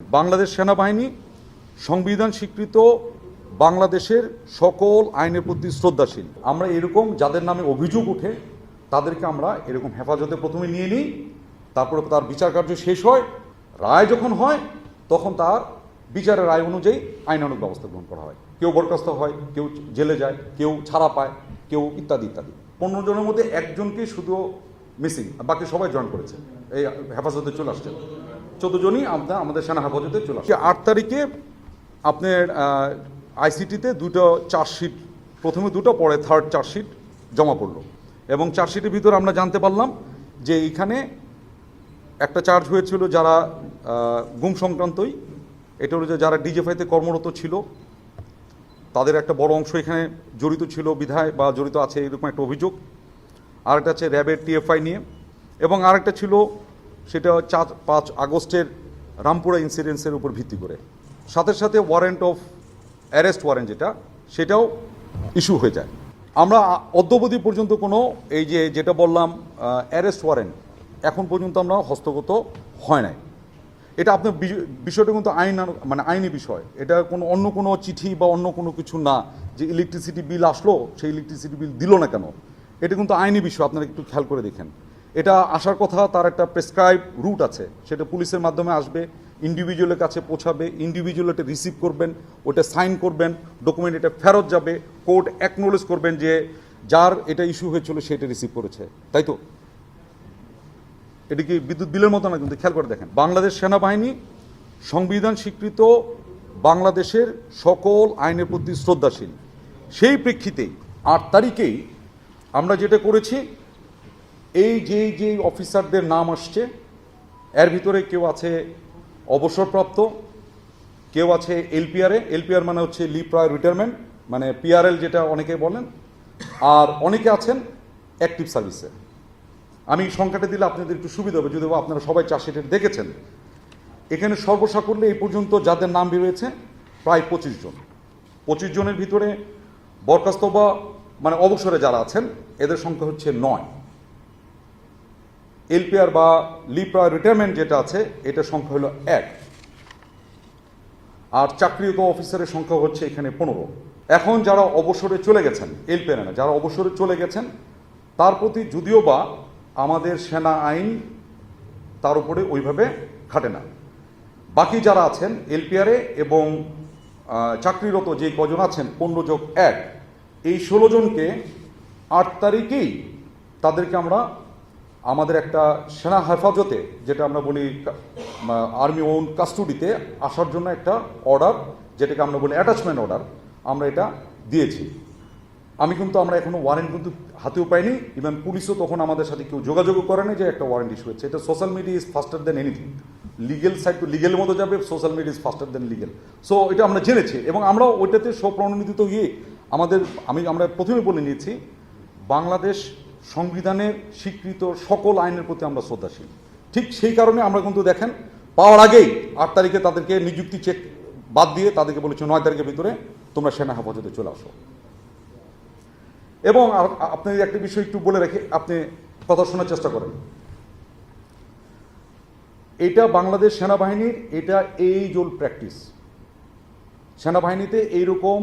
বাংলাদেশ সেনাবাহিনী সংবিধান স্বীকৃত বাংলাদেশের সকল আইনের প্রতি শ্রদ্ধাশীল। আমরা এরকম যাদের নামে অভিযোগ উঠে তাদেরকে আমরা এরকম হেফাজতে প্রথমে নিয়ে নিই, তারপরে তার বিচার কার্য শেষ হয়, রায় যখন হয়, তখন তার বিচারের রায় অনুযায়ী আইনানুক ব্যবস্থা গ্রহণ করা হয়। কেউ বরখাস্ত হয়, কেউ জেলে যায়, কেউ ছাড়া পায়, কেউ ইত্যাদি ইত্যাদি। পনেরো জনের মধ্যে একজনকে শুধু মিসিং বাকি সবাই জয়েন করেছে। এই হেফাজতে চলে আসছে চোদ্দ জনই আমরা আমাদের সেনা হেফাজতে চলে আসছে আট তারিখে আপনার আইসিটিতে দুটো চার্জশিট, প্রথমে দুটো, পরে থার্ড চার্জশিট জমা পড়ল। এবং চার্জশিটের ভিতরে আমরা জানতে পারলাম যে এইখানে একটা চার্জ হয়েছিল যারা গুম সংক্রান্তই। এটা হলো যারা ডিজেফাইতে কর্মরত ছিল, তাদের একটা বড় অংশ এখানে জড়িত ছিল, বিধায় বা জড়িত আছে, এরকম একটা অভিযোগ। আর একটা আছে র্যাবের টিএফআই নিয়ে। এবং আরেকটা ছিল সেটা চার, পাঁচ আগস্টের রামপুরা ইনসিডেন্সের উপর ভিত্তি করে। সাথে সাথে ওয়ারেন্ট অফ অ্যারেস্ট ওয়ারেন্ট যেটা, সেটাও ইস্যু হয়ে যায়। আমরা অদ্যবধি পর্যন্ত কোনো এই যে, যেটা বললাম অ্যারেস্ট ওয়ারেন্ট এখন পর্যন্ত আমরা হস্তগত হয় নাই। এটা আপনার বিষয়টা কিন্তু আইন মানে আইনি বিষয়। এটা কোনো, অন্য কোনো চিঠি বা অন্য কোনো কিছু না, যে ইলেকট্রিসিটি বিল আসলো, সেই ইলেকট্রিসিটি বিল দিল না কেন? এটা কিন্তু আইনি বিষয়, আপনারা একটু খেয়াল করে দেখেন। এটা আসার কথা, তার একটা প্রেসক্রাইব রুট আছে। সেটা পুলিশের মাধ্যমে আসবে ইন্ডিভিজুয়ালের কাছে পৌঁছাবে ইন্ডিভিজুয়াল এটা রিসিভ করবেন, ওটা সাইন করবেন ডকুমেন্ট এটা ফেরত যাবে কোর্ট অ্যাকনোলেজ করবেন যে যার এটা ইস্যু হয়েছিল সেটা রিসিভ করেছে। তাই তো? এটা কি বিদ্যুৎ বিলের মতো না কিন্তু? খেয়াল করে দেখেন। বাংলাদেশ সেনাবাহিনী সংবিধান স্বীকৃত বাংলাদেশের সকল আইনের প্রতি শ্রদ্ধাশীল। সেই প্রেক্ষিতেই আট তারিখেই আমরা যেটা করেছি এই যে যে অফিসারদের নাম আসছে, এর ভিতরে কেউ আছে অবসরপ্রাপ্ত, কেউ আছে এলপিআরে, এলপিআর মানে হচ্ছে লি প্রায় রিটায়ারমেন্ট মানে পিআরএল যেটা অনেকে বলেন, আর অনেকে আছেন অ্যাক্টিভ সার্ভিসে। আমি সংখ্যাটা দিলে আপনাদের একটু সুবিধা হবে যদিও আপনারা সবাই চাষিটা দেখেছেন। এখানে সর্বসা করলে এই পর্যন্ত যাদের নাম বেরিয়েছে প্রায় পঁচিশ জন। পঁচিশ জনের ভিতরে বরখাস্ত বা মানে অবসরে যারা আছেন, এদের সংখ্যা হচ্ছে নয়। এলপিআর বা লিপ্রা রিটায়ারমেন্ট যেটা আছে এটার সংখ্যা হলো এক। আর চাকরিরত অফিসারের সংখ্যা হচ্ছে এখানে পনেরো। এখন যারা অবসরে চলে গেছেন, এলপিআর না, যারা অবসরে চলে গেছেন, তার প্রতি যদিও বা আমাদের সেনা আইন তার উপরে ওইভাবে খাটে না। বাকি যারা আছেন, এলপিআরে এবং চাকরিরত যে কজন আছেন, পনেরো যোগ এক, এই ষোলো জনকে আট তারিখেই তাদেরকে আমরা আমাদের একটা সেনা হেফাজতে, যেটা আমরা বলি আর্মি ওন কাস্টডিতে আসার জন্য একটা অর্ডার যেটাকে আমরা বলি অ্যাটাচমেন্ট অর্ডার আমরা এটা দিয়েছি। আমি কিন্তু আমরা এখনও ওয়ারেন্ট কিন্তু হাতেও পাইনি ইভেন পুলিশও তখন আমাদের সাথে কেউ যোগাযোগও করেনি যে একটা ওয়ারেন্ট ইস্যু হচ্ছে। এটা social media is faster than anything legal side to লিগেলের মতো যাবে social media is faster than legal so এটা আমরা জেনেছি এবং আমরা ওইটাতে স্বপ্রণোদিত হয়ে আমাদের, আমি আমরা প্রথমে বলে নিয়েছি, বাংলাদেশ সংবিধানের স্বীকৃত সকল আইনের প্রতি আমরা শ্রদ্ধাশীল। ঠিক সেই কারণে আমরা কিন্তু দেখেন, পাওয়ার আগেই আট তারিখে তাদেরকে নিযুক্তি চেক বাদ দিয়ে তাদেরকে বলেছে নয় তারিখের ভিতরে তোমরা সেনা হেফাজতে চলে আসো। এবং আপনি একটা বিষয় একটু বলে রেখে, আপনি কথা শোনার চেষ্টা করেন। এটা বাংলাদেশ সেনাবাহিনীর, এটা এই জোল প্র্যাকটিস। সেনাবাহিনীতে এইরকম,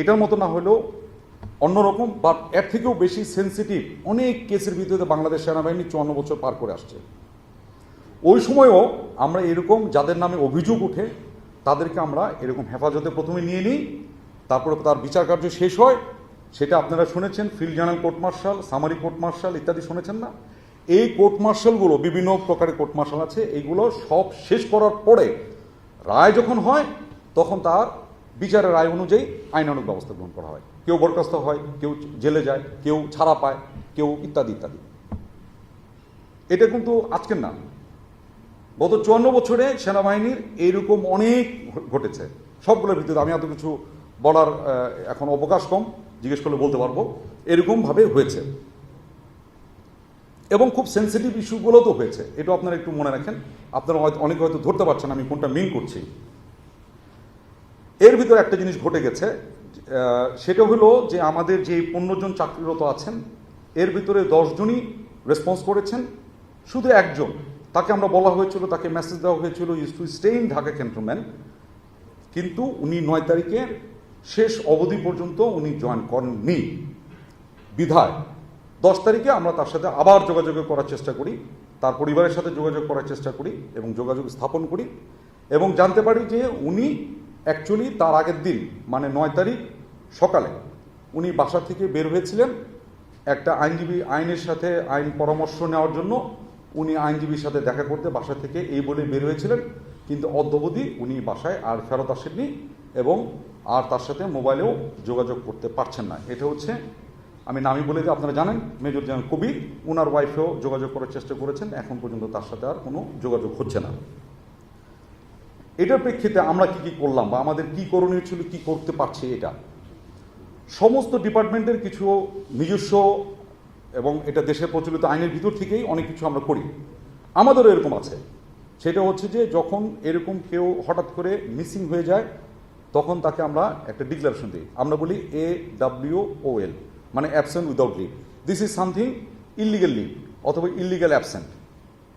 এটার মতো না হলেও অন্যরকম বা এর থেকেও বেশি সেন্সিটিভ অনেক কেসের ভিতরে বাংলাদেশ সেনাবাহিনী চুয়ান্ন বছর পার করে আসছে। ওই সময়ও আমরা এরকম যাদের নামে অভিযোগ উঠে তাদেরকে আমরা এরকম হেফাজতে প্রথমে নিয়ে নিই, তারপরে তার বিচার কার্য শেষ হয়। সেটা আপনারা শুনেছেন, field general, court martial, summary court martial ইত্যাদি শুনেছেন না? এই কোর্ট মার্শালগুলো, বিভিন্ন প্রকারের কোর্ট মার্শাল আছে, এইগুলো সব শেষ করার পরে রায় যখন হয়, তখন তার বিচারের রায় অনুযায়ী আইনানুগ ব্যবস্থা গ্রহণ করা হয়। কেউ বরখাস্ত হয়, কেউ জেলে যায়, কেউ ছাড়া পায়, কেউ ইত্যাদি ইত্যাদি। এটা কিন্তু আজকের না। গত চুয়ান্ন বছরে সেনাবাহিনীর এইরকম অনেক ঘটেছে। সবগুলোর ভিতরে আমি এত কিছু বলার এখন অবকাশ কম, জিজ্ঞেস করলে বলতে পারব। এরকমভাবে হয়েছে। এবং খুব সেন্সিটিভ ইস্যুগুলো তো হয়েছে। এটা আপনারা একটু মনে রাখেন। আপনারা হয়তো, অনেকে হয়তো ধরতে পারছেন আমি কোনটা মিন করছি। এর ভিতরে একটা জিনিস ঘটে গেছে। সেটা হলো যে আমাদের যে পনেরো জন চাকরিরত আছেন, এর ভিতরে দশজনই রেসপন্স করেছেন। শুধু একজন, তাকে আমরা বলা হয়েছিল, তাকে মেসেজ দেওয়া হয়েছিল use to stay in Dhaka cantonment কিন্তু উনি নয় তারিখে শেষ অবধি পর্যন্ত উনি জয়েন করেননি। বিধায়, দশ তারিখে আমরা তার সাথে আবার যোগাযোগ করার চেষ্টা করি, তার পরিবারের সাথে যোগাযোগ করার চেষ্টা করি এবং যোগাযোগ স্থাপন করি এবং জানতে পারি যে উনি অ্যাকচুয়ালি তার আগের দিন মানে নয় তারিখ সকালে, উনি বাসা থেকে বের হয়েছিলেন। একটা আইনজীবী আইনের সাথে আইন পরামর্শ নেওয়ার জন্য উনি আইনজীবীর সাথে দেখা করতে বাসা থেকে এই বলে বের হয়েছিলেন। কিন্তু অদ্যবধি উনি বাসায় আর ফেরত আসেননি এবং আর তার সাথে মোবাইলেও যোগাযোগ করতে পারছেন না। এটা হচ্ছে, আমি নামি বলে দিই, আপনারা জানেন, মেজর জেনারেল কবির ওনার ওয়াইফেও যোগাযোগ করার চেষ্টা করেছেন, এখন পর্যন্ত তার সাথে আর কোনো যোগাযোগ হচ্ছে না। এটার প্রেক্ষিতে আমরা কি কি করলাম বা আমাদের কি করণীয় ছিল, কি করতে পারছি এটা? সমস্ত ডিপার্টমেন্টের কিছু নিজস্ব এবং এটা দেশের প্রচলিত আইনের ভিতর থেকেই অনেক কিছু আমরা করি। আমাদেরও এরকম আছে। সেটা হচ্ছে যে যখন এরকম কেউ হঠাৎ করে মিসিং হয়ে যায়, তখন তাকে আমরা একটা ডিক্লারেশন দিই। আমরা বলি এ ডাব্লিউ ও এল মানে absent without leave this is something illegal leave অথবা ইলিগাল অ্যাবসেন্ট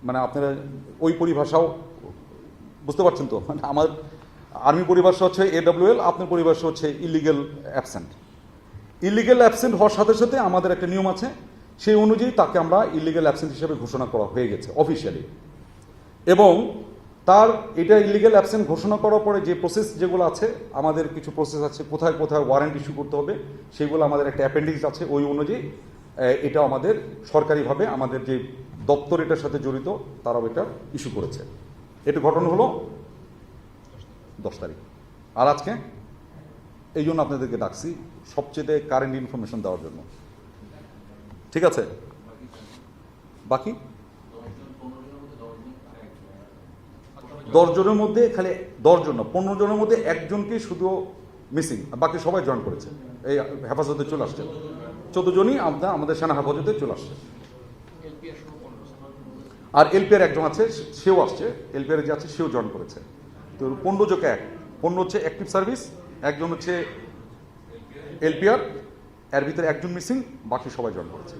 মানে আপনারা ওই পরিভাষাও বুঝতে পারছেন তো? মানে আমার আর্মি পরিভাষা হচ্ছে এডব্লিউএল আপনার পরিভাষা হচ্ছে ইলিগেল অ্যাবসেন্ট ইলিগেল অ্যাবসেন্ট হওয়ার সাথে সাথে আমাদের একটা নিয়ম আছে, সেই অনুযায়ী তাকে আমরা ইলিগেল অ্যাবসেন্ট হিসেবে ঘোষণা করা হয়ে গেছে অফিসিয়ালি এবং তার এটা ইলিগেল অ্যাবসেন্ট ঘোষণা করার পরে যে প্রসেস যেগুলো আছে, আমাদের কিছু প্রসেস আছে, কোথায় কোথায় ওয়ারেন্ট ইস্যু করতে হবে, সেগুলো আমাদের একটা অ্যাপেন্ডিক্স আছে, ওই অনুযায়ী এটা আমাদের সরকারিভাবে আমাদের যে দপ্তর এটার সাথে জড়িত, তারাও এটা ইস্যু করেছে। এটা ঘটনা হলো দশ তারিখ। আর আজকে এই জন্য আপনাদেরকে ডাকছি সবচেয়ে কারেন্ট ইনফরমেশন দেওয়ার জন্য। ঠিক আছে? বাকি? জনের মধ্যে খালি দশ জন না, পনেরো জনের মধ্যে একজনকে শুধু মিসিং বাকি সবাই জয়েন করেছে। এই হেফাজতে চলে আসছে। চোদ্দ জনই আমরা আমাদের সেনা হেফাজতে চলে আসছে। আর এলপিআর একজন আছে, সেও আসছে। এলপিআর যে আছে, সেও জয়েন করেছে। তো পণ্য যোগ এক। পণ্য হচ্ছে অ্যাক্টিভ সার্ভিস একজন হচ্ছে এলপিআর, এর ভিতরে একজন মিসিং বাকি সবাই জয়েন করেছে।